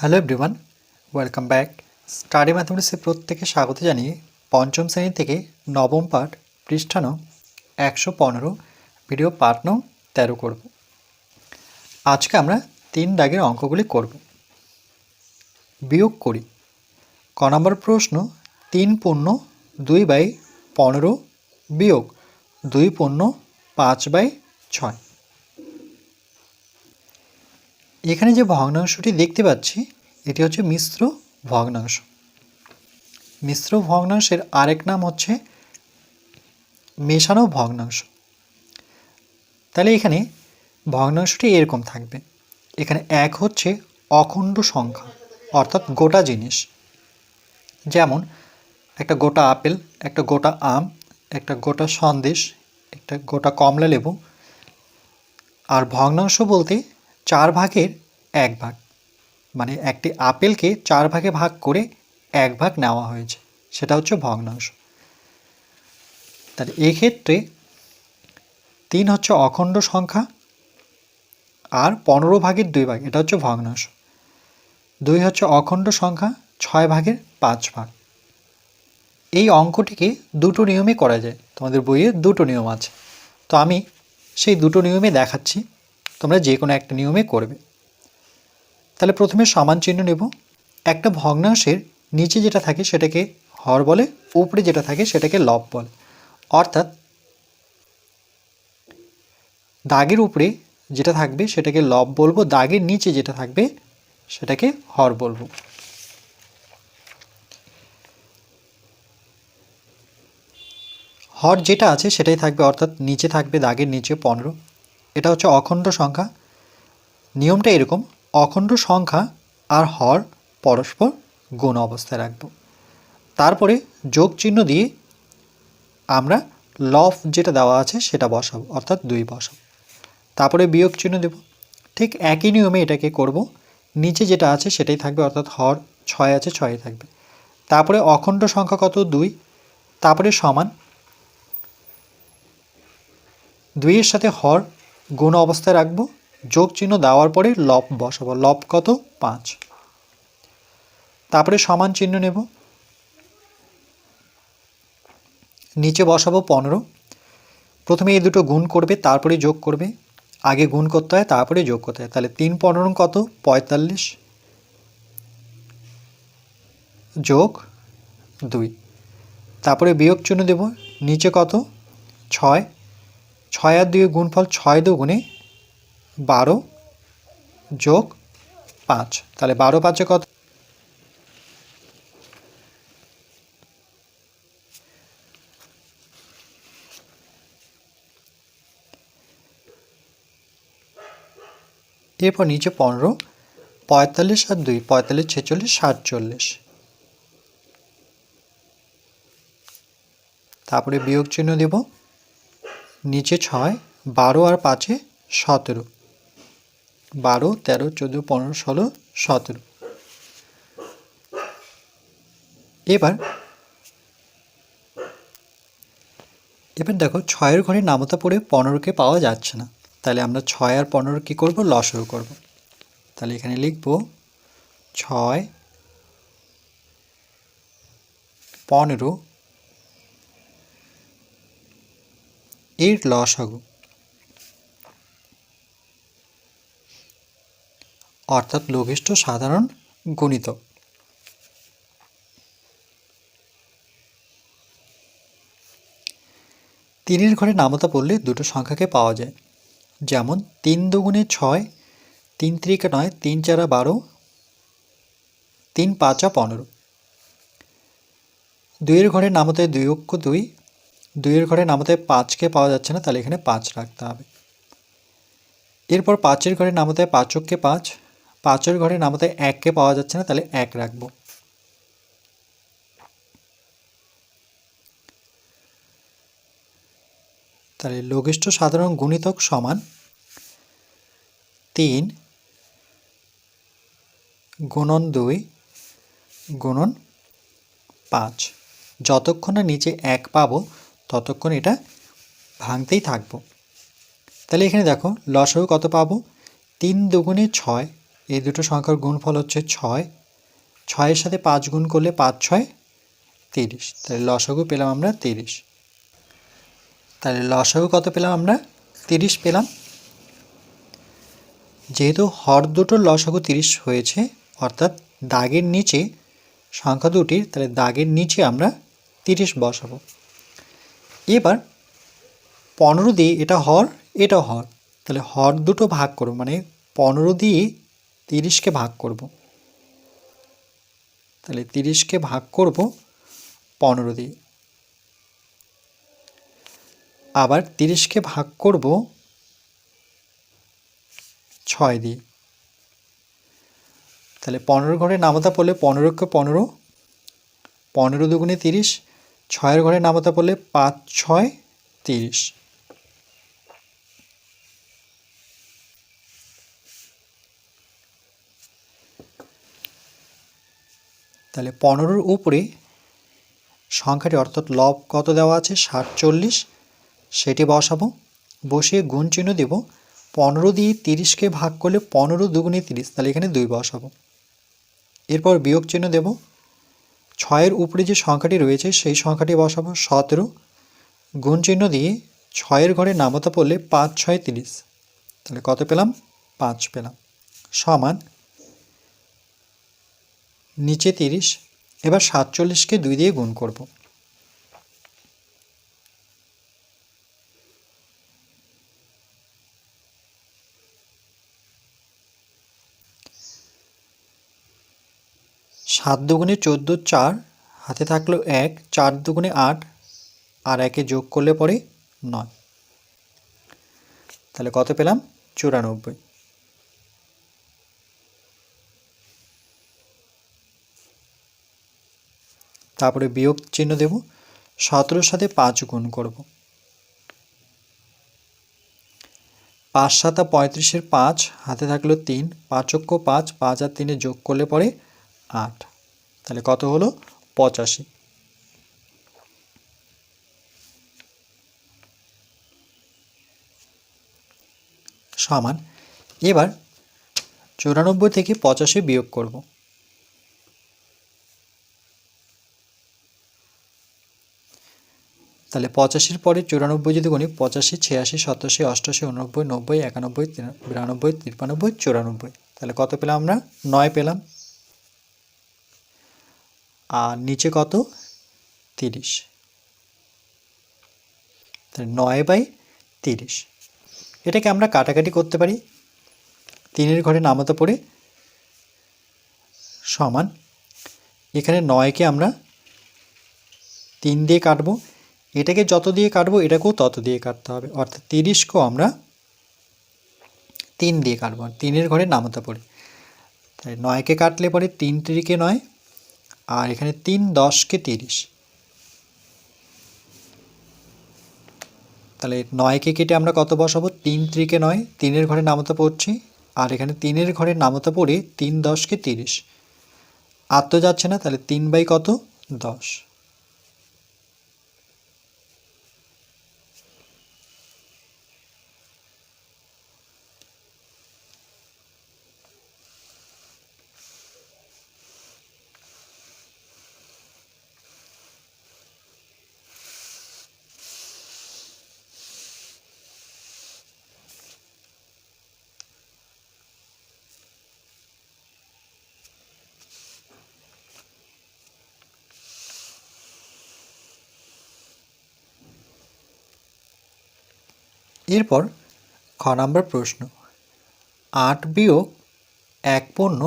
Hello everyone welcome back study ম্যাথমেটিক্সে প্রত্যেকে স্বাগত জানিয়ে পঞ্চম শ্রেণি থেকে নবম পাঠ পৃষ্ঠানো একশো পনেরো ভিডিও পাঠ নং, তেরো করব। আজকে আমরা তিন দাগের অঙ্কগুলি করব। বিয়োগ করি। ক নম্বর প্রশ্ন, তিন পূর্ণ দুই বাই পনেরো বিয়োগ দুই পূর্ণ পাঁচ বাই ছয়। এখানে যে ভগ্নাংশটি দেখতে পাচ্ছি, এটি হচ্ছে মিশ্র ভগ্নাংশ। মিশ্র ভগ্নাংশের আরেক নাম হচ্ছে মেশানো ভগ্নাংশ। তাহলে এখানে ভগ্নাংশটি এরকম থাকবে। এখানে এক হচ্ছে অখণ্ড সংখ্যা, অর্থাৎ গোটা জিনিস। যেমন, একটা গোটা আপেল, একটা গোটা আম, একটা গোটা সন্দেশ, একটা গোটা কমলা লেবু আর ভগ্নাংশ বলতে চার ভাগের এক ভাগ। মানে একটি আপেলকে চার ভাগে ভাগ করে এক ভাগ নেওয়া হয়েছে। সেটা হচ্ছে ভগ্নাংশ। তাহলে এক্ষেত্রে তিন হচ্ছে অখণ্ড সংখ্যা আর পনেরো ভাগের দুই ভাগ, এটা হচ্ছে ভগ্নাংশ। দুই হচ্ছে অখণ্ড সংখ্যা, ছয় ভাগের পাঁচ ভাগ। এই অঙ্কটিকে দুটো নিয়মে করা যায়। তোমাদের বইয়ে দুটো নিয়ম আছে। তো আমি সেই দুটো নিয়মে দেখাচ্ছি। তোমরা যে কোনো একটা নিয়মে করবে। তাহলে প্রথমে সমান চিহ্ন নেব। একটা ভগ্নাংশের নিচে যেটা থাকে সেটাকে হর বলে, উপরে যেটা থাকে সেটাকে লব বলে। অর্থাৎ দাগের উপরে যেটা থাকবে সেটাকে লব বলব, দাগের নিচে যেটা থাকবে সেটাকে হর বলব। হর যেটা আছে সেটাই থাকবে, অর্থাৎ নিচে থাকবে দাগের নিচে পনেরো। এটা হচ্ছে অখণ্ড সংখ্যা। নিয়মটা এরকম, অখণ্ড সংখ্যা আর হর পরস্পর গুণ অবস্থায় রাখব। তারপরে যোগ চিহ্ন দিয়ে আমরা লফ যেটা দেওয়া আছে সেটা বসাবো, অর্থাৎ দুই বসাবো। তারপরে বিয়োগ চিহ্ন দেব। ঠিক একই নিয়মে এটাকে করব। নিচে যেটা আছে সেটাই থাকবে, অর্থাৎ হর ছয় আছে ছয় থাকবে। তারপরে অখণ্ড সংখ্যা কত? দুই। তারপরে সমান দুইয়ের সাথে হর গুণ অবস্থায় রাখব। যোগ চিহ্ন দেওয়ার পরে লব বসাবো। লব কত? পাঁচ। তারপরে সমান চিহ্ন নেব। নিচে বসাবো পনেরো। প্রথমে এই দুটো গুণ করবে, তারপরে যোগ করবে। আগে গুণ করতে হয়, তারপরে যোগ করতে হয়। তাহলে তিন পনেরো কত? পঁয়তাল্লিশ। যোগ দুই। তারপরে বিয়োগ চিহ্ন দেব। নিচে কত? ছয়। ছয় আর দুই গুণফল ছয় দু গুণে বারো যোগ পাঁচ। তাহলে বারো পাঁচে কত? এরপর নিচে পনেরো, পঁয়তাল্লিশ আর দুই, পঁয়তাল্লিশ, ছেচল্লিশ, সাতচল্লিশ। তারপরে বিয়োগ চিহ্ন দেব। নিচে ছয়, বারো আর পাঁচে সতেরো। বারো, তেরো, চোদ্দ, পনেরো, ষোলো, সতেরো। এবার এবার দেখো ছয়ের ঘরে নামতা পড়ে পনেরোকে পাওয়া যাচ্ছে না। তাহলে আমরা ছয় আর পনেরো কী করব? লসও করব। তাহলে এখানে লিখব ছয়, পনেরো এর লসাগু অর্থাৎ লঘিষ্ঠ সাধারণ গুণিতক তিনের ঘরে নামতা পড়লে দুটো সংখ্যাকে পাওয়া যায়। যেমন তিন দুগুণে ছয়, তিন ত্রিকে নয়, তিন চারা বারো, তিন পাঁচা পনেরো। দুইয়ের ঘরে নামতায় দুই অক্ষ দুই দুইয়ের ঘরে নামতায় পাঁচকে পাওয়া যাচ্ছে না, তাহলে এখানে পাঁচ রাখতে হবে। এরপর পাঁচের ঘরে নামতায় পাঁচককে পাঁচ, পাঁচের ঘরে নামতায় এককে পাওয়া যাচ্ছে না, তাহলে এক রাখব। তাহলে লঘিষ্ঠ সাধারণ গুণিতক সমান তিন গুণন দুই গুণন পাঁচ। যতক্ষণ না নিচে এক পাবো ততক্ষণ এটা ভাঙতেই থাকব। তাহলে এখানে দেখো লসও কত পাবো? তিন দুগুণে ছয়, এই দুটো সংখ্যার গুণফল হচ্ছে ছয়। ছয়ের সাথে পাঁচ গুণ করলে পাঁচ, ছয়, তিরিশ। তাহলে লসাগু পেলাম আমরা তিরিশ। তাহলে লসাগু কত পেলাম আমরা? তিরিশ পেলাম। যেহেতু হর দুটোর লসাগু তিরিশ হয়েছে, অর্থাৎ দাগের নিচে সংখ্যা দুটির, তাহলে দাগের নিচে আমরা তিরিশ বসাবো। এবার পনেরো দিয়ে এটা হর এটা হর। তাহলে হর দুটো ভাগ করব মানে পনেরো দিয়ে তিরিশকে ভাগ করব। তাহলে তিরিশকে ভাগ করব পনেরো দিয়ে। আবার তিরিশকে ভাগ করব ছয় দিয়ে। তাহলে পনেরো ঘরে নামতা পড়লে পনেরোকে পনেরো পনেরো দুগুণে তিরিশ ছয়ের ঘরে নামতা পড়লে পাঁচ, ছয়, তিরিশ। তাহলে পনেরোর উপরে সংখ্যাটি অর্থাৎ লব কত দেওয়া আছে? সাতচল্লিশ সেটি বসাবো। বসিয়ে গুণ চিহ্ন দেব। পনেরো দিয়ে তিরিশকে ভাগ করলে পনেরো দুগুণে তিরিশ। তাহলে এখানে দুই বসাবো। এরপর বিয়োগ চিহ্ন দেব। ছয়ের উপরে যে সংখ্যাটি রয়েছে, সেই সংখ্যাটি বসাবো সতেরো। গুণ চিহ্ন দিয়ে ছয়ের ঘরে নামতা পড়লে পাঁচ, ছয়, তিরিশ। তাহলে কত পেলাম? পাঁচ পেলাম। সমান নিচে তিরিশ, এবার সাতচল্লিশকে দুই দিয়ে গুণ করব। সাত দুগুণে চোদ্দ চার, হাতে থাকল এক, চার দুগুণে আট, আর একে যোগ করলে পরে নয়। তাহলে কত পেলাম? চুরানব্বই। তারপরে বিয়োগ চিহ্ন দেব, সতেরোর সাথে পাঁচ গুণ করব। পাঁচ সাতা পঁয়ত্রিশের পাঁচ, হাতে থাকল তিন পাঁচক্য পাঁচ পাঁচ আর তিনে যোগ করলে পরে আট। তাহলে কত হলো? পঁচাশি। সমান। এবার চুরানব্বই থেকে পঁচাশি বিয়োগ করব। তাহলে পঁচাশির পরে চুরানব্বই যদি গুণি পঁচাশি, ছিয়াশি সাতাশি অষ্টাশি উননব্বই, নব্বই, একানব্বই বিরানব্বই তিরানব্বই চুরানব্বই। তাহলে কত পেলাম আমরা? নয় পেলাম। আর নিচে কত? তিরিশ। নয় বাই তিরিশ। এটাকে আমরা কাটাকাটি করতে পারি। তিনের ঘরে নামাতে পড়ে সমান। এখানে নয়কে আমরা তিন দিয়ে কাটবো। এটাকে যত দিয়ে কাটবো, এটাকেও তত দিয়ে কাটতে হবে। অর্থাৎ তিরিশকেও আমরা তিন দিয়ে কাটবো। তিনের ঘরে নামাতে পড়ে। তাই নয়কে কাটলে পরে তিন তিরিকে নয়। আর এখানে তিন দশকে তিরিশ। তাহলে নয়কে কেটে আমরা কত বসাবো? তিন ত্রিকে নয়, তিনের ঘরে নামতা পড়ছি। আর এখানে তিনের ঘরে নামতা পড়ে তিন দশকে তিরিশ। আর তো যাচ্ছে না, তাহলে তিন বাই কত? দশ। এরপর খ নম্বর প্রশ্ন। আট বিয়োগ এক পণ্য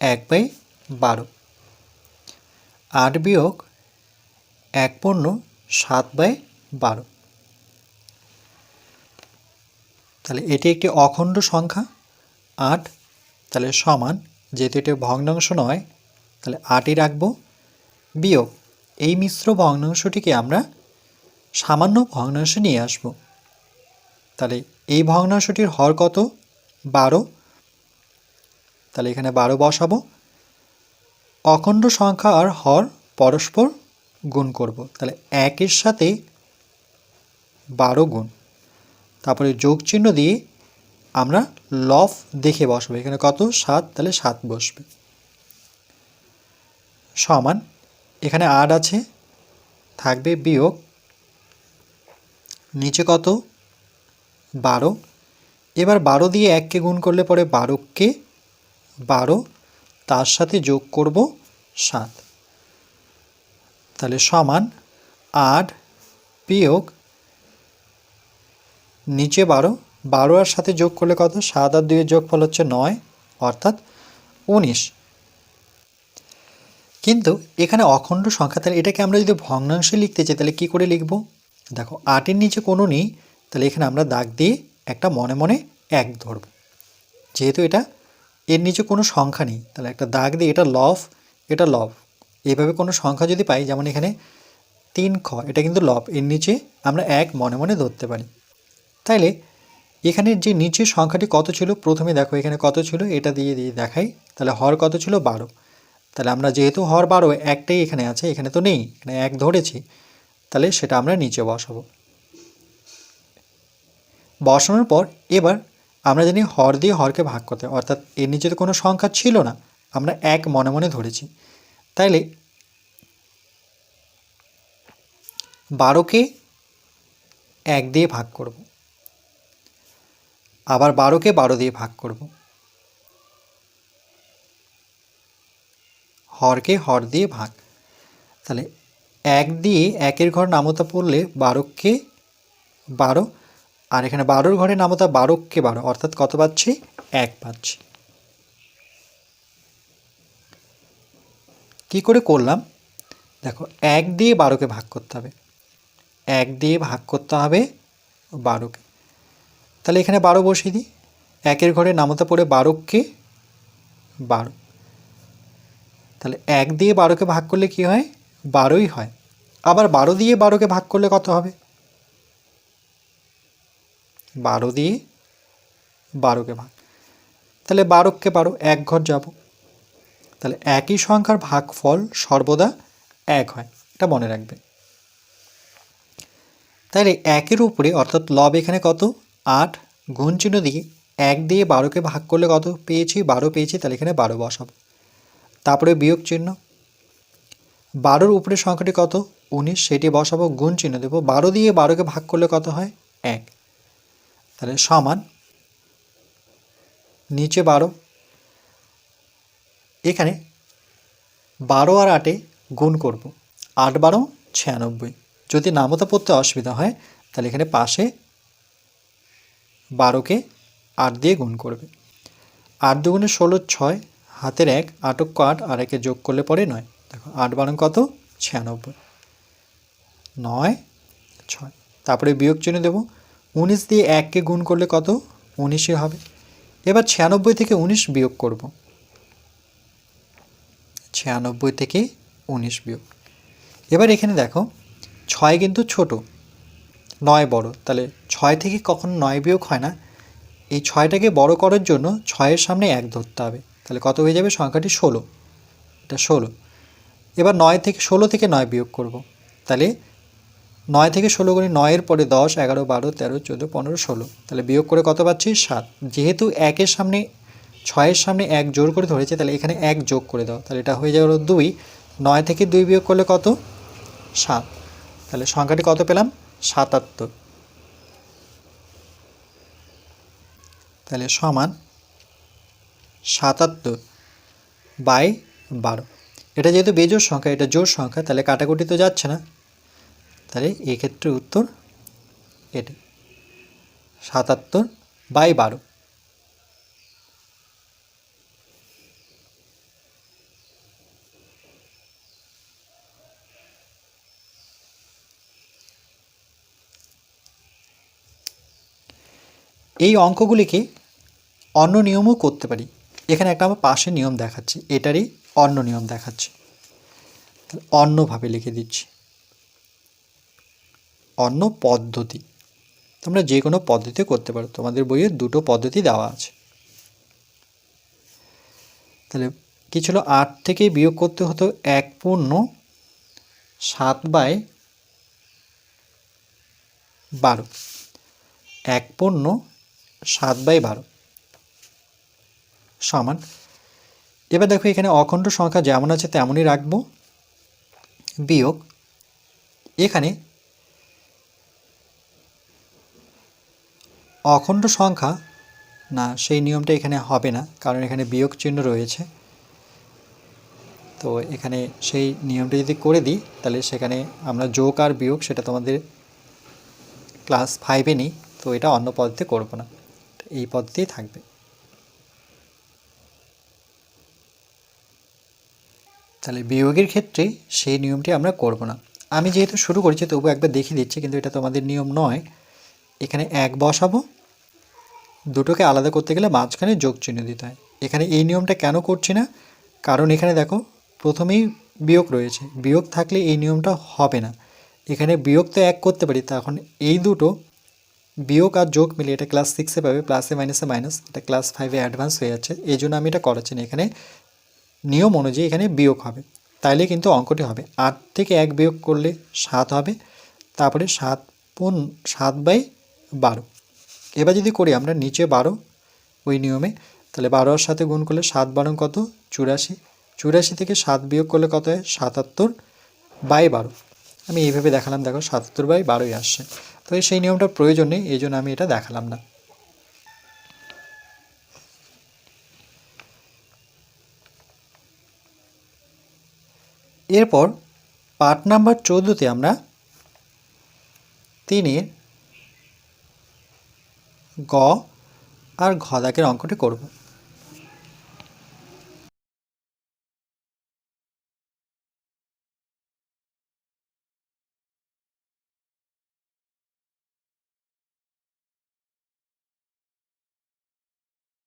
এক বাই বারো। আট বিয়োগ এক পণ্য সাত বাই বারো। তাহলে এটি একটি অখণ্ড সংখ্যা, আট। তাহলে সমান, যেহেতু এটি ভগ্নাংশ নয়, তাহলে আটই রাখব। বিয়োগ এই মিশ্র ভগ্নাংশটিকে আমরা সামান্য ভগ্নাংশে নিয়ে আসব। তাহলে এই ভগ্নাংশটির হর কত? বারো। তাহলে এখানে বারো বসাবো। অখণ্ড সংখ্যা আর হর পরস্পর গুণ করব। তাহলে একের সাথে বারো গুণ। তারপরে যোগ চিহ্ন দিয়ে আমরা লফ দেখে বসবে। এখানে কত? সাত। তাহলে সাত বসবে। সমান। এখানে আট আছে। থাকবে বিয়োগ। নিচে কত? বারো। এবার বারো দিয়ে এককে গুণ করলে পরে বারোকে বারো, তার সাথে যোগ করব সাত। তাহলে সমান আট বিয়োগ নিচে বারো। বারো আর সাথে যোগ করলে কত? সাত আর দুইয়ের যোগফল হচ্ছে নয়, অর্থাৎ উনিশ। কিন্তু এখানে অখণ্ড সংখ্যা, তাহলে এটাকে আমরা যদি ভগ্নাংশে লিখতে চাই, তাহলে কী করে লিখব? দেখো, আটের নিচে কোনো নেই তাহলে এখানে আমরা দাগ দিয়ে একটা মনে মনে এক ধরব। যেহেতু এটা এর নিচে কোনো সংখ্যা নেই, তাহলে একটা দাগ দিয়ে এটা লভ এটা লভ এইভাবে কোনো সংখ্যা যদি পাই, যেমন এখানে তিন খ, এটা কিন্তু লভ এর নিচে আমরা এক মনে মনে ধরতে পারি। তাইলে এখানের যে নিচের সংখ্যাটি কত ছিল, প্রথমে দেখো এখানে কত ছিল, এটা দিয়ে দিয়ে দেখাই। তাহলে হর কত ছিল? বারো। তাহলে আমরা যেহেতু হর বারো, একটাই এখানে আছে, এখানে তো নেই, এখানে এক ধরেছি। তাহলে সেটা আমরা নিচে বসাবো। বসানোর পর এবার আমরা জানি হর দিয়ে হরকে ভাগ করতে অর্থাৎ এর নিচে তো কোনো সংখ্যা ছিল না। আমরা এক মনে মনে ধরেছি। তাইলে বারোকে এক দিয়ে ভাগ করব। আবার বারোকে বারো দিয়ে ভাগ করব। হরকে হর দিয়ে ভাগ। তাহলে এক দিয়ে একের ঘর নামতা পড়লে বারোকে বারো আর এখানে বারোর ঘরে নামতা বারোকে বারো, অর্থাৎ কত পাচ্ছি এক পাচ্ছি কি করে করলাম? দেখো, এক দিয়ে বারোকে ভাগ করতে হবে। এক দিয়ে ভাগ করতে হবে বারোকে। তাহলে এখানে বারো বসিয়ে দিই। একের ঘরে নামতা পড়ে বারোকে বারো। তাহলে এক দিয়ে বারোকে ভাগ করলে কি হয়? বারোই হয়। আবার বারো দিয়ে বারোকে ভাগ করলে কত হবে? বারো দিয়ে বারোকে ভাগ। তাহলে বারোকে বারো, এক ঘর যাব। তাহলে একই সংখ্যার ভাগফল সর্বদা এক হয়, এটা মনে রাখবে। তাহলে একের উপরে, অর্থাৎ লব এখানে কত? আট গুণ চিহ্ন দিয়ে এক দিয়ে বারোকে ভাগ করলে কত পেয়েছি? বারো পেয়েছি, তাহলে এখানে বারো বসাবো। তারপরে বিয়োগ চিহ্ন। বারোর উপরে সংখ্যাটি কত? উনিশ, সেটি বসাবো, গুণ চিহ্ন দেবো। বারো দিয়ে বারোকে ভাগ করলে কত হয়? এক। তাহলে সমান নিচে বারো, এখানে বারো আর আটে গুণ করব। আট বারো, ছিয়ানব্বই। যদি নামতা পড়তে অসুবিধা হয়, তাহলে এখানে পাশে বারোকে আট দিয়ে গুণ করবে। আট দুগুণে ষোলো, ছয়। হাতের এক, আটক আট, আর একে যোগ করলে পরে নয়। দেখো, আট বারো কত? ছিয়ানব্বই। নয়, ছয়। তারপরে বিয়োগ চিহ্ন দেবো। উনিশ দিয়ে এককে গুণ করলে কত? উনিশই হবে। এবার ছিয়ানব্বই থেকে উনিশ বিয়োগ করব। ছিয়ানব্বই থেকে উনিশ বিয়োগ। এবার এখানে দেখো, ছয় কিন্তু ছোট, নয় বড়। তাহলে ছয় থেকে কখনো নয় বিয়োগ হয় না। এই ছয়টাকে বড় করার জন্য ছয়ের সামনে এক ধরতে হবে। তাহলে কত হয়ে যাবে? সংখ্যাটি ষোলো। এটা ষোলো। এবার নয় থেকে, ষোলো থেকে নয় বিয়োগ করব। তাহলে নয় থেকে ষোলো করে নয়ের পরে দশ, এগারো, বারো, তেরো, চোদ্দ, পনেরো, ষোলো। তাহলে বিয়োগ করে কত পাচ্ছি? সাত। যেহেতু একের সামনে, ছয়ের সামনে এক জোর করে ধরেছে, তাহলে এখানে এক যোগ করে দাও। তাহলে এটা হয়ে যাবে দুই। নয় থেকে দুই বিয়োগ করলে কত? সাত। তাহলে সংখ্যাটি কত পেলাম? সাতাত্তর। তাহলে সমান সাতাত্তর বাই বারো। এটা যেহেতু বেজোর সংখ্যা, এটা জোর সংখ্যা, তাহলে কাটাকুটি তো যাচ্ছে না। তাহলে এক্ষেত্রে উত্তর এটা সাতাত্তর বাই বারো। এই অঙ্কগুলিকে অন্য নিয়মও করতে পারি। এখানে একটা আমার পাশে নিয়ম দেখাচ্ছি, এটারই অন্য নিয়ম দেখাচ্ছি। অন্যভাবে লিখে দিচ্ছি। অন্য পদ্ধতি। তোমরা যে কোনো পদ্ধতিতে করতে পারো। তোমাদের বইয়ে দুটো পদ্ধতি দেওয়া আছে। তাহলে কী ছিল? আট থেকে বিয়োগ করতে হতো এক পূর্ণ সাত বাই বারো। এক পূর্ণ সাত বাই বারো। সমান। এবার দেখো এখানে অখণ্ড সংখ্যা যেমন আছে তেমনই রাখব। বিয়োগ। এখানে অখণ্ড সংখ্যা? না, সেই নিয়মটা এখানে হবে না, কারণ এখানে বিয়োগ চিহ্ন রয়েছে। তো এখানে সেই নিয়মটা যদি করে দিই, তাহলে সেখানে আমরা যোগ আর বিয়োগ সেটা তোমাদের ক্লাস ফাইভে নিই, তো এটা অন্য পদ্ধতি করব না। এই পদ্ধতিই থাকবে। তাহলে বিয়োগের ক্ষেত্রে সেই নিয়মটি আমরা করব না। আমি যেহেতু শুরু করেছি তবু একবার দেখিয়ে দিচ্ছি, কিন্তু এটা তোমাদের নিয়ম নয়। এখানে এক বসাবো দুটোকে আলাদা করতে গেলে মাঝখানে যোগ চিহ্ন দিতে হয়। এখানে এই নিয়মটা কেন করছি না? কারণ এখানে দেখো, প্রথমেই বিয়োগ রয়েছে। বিয়োগ থাকলে এই নিয়মটা হবে না। এখানে বিয়োগ তো এক করতে পারি তখন এই দুটো, বিয়োগ আর যোগ মিলে এটা ক্লাস সিক্সে পাবে প্লাসে মাইনাসে মাইনাস এটা ক্লাস ফাইভে অ্যাডভান্স হয়ে যাচ্ছে। এই জন্য আমি এটা করাচ্ছি না। এখানে নিয়ম অনুযায়ী এখানে বিয়োগ হবে। তাইলে কিন্তু অঙ্কটি হবে। আট থেকে এক বিয়োগ করলে সাত হবে, তারপরে সাত পূর্ণ, সাত বাই বারো। এবার যদি করি আমরা নিচে বারো, ওই নিয়মে, তাহলে বারোর সাথে গুণ করলে সাত বারো কত? চুরাশি। চুরাশি থেকে সাত বিয়োগ করলে কত হয়? সাতাত্তর বাই বারো। আমি এইভাবে দেখালাম, দেখো সাতাত্তর বাই বারোই আসছে। তো এই সেই নিয়মটা প্রয়োজন নেই, এই জন্য আমি এটা দেখালাম না। এরপর পার্ট নাম্বার চৌদ্দতে আমরা তিনের গ আর ঘ দাগের অঙ্কটি করব।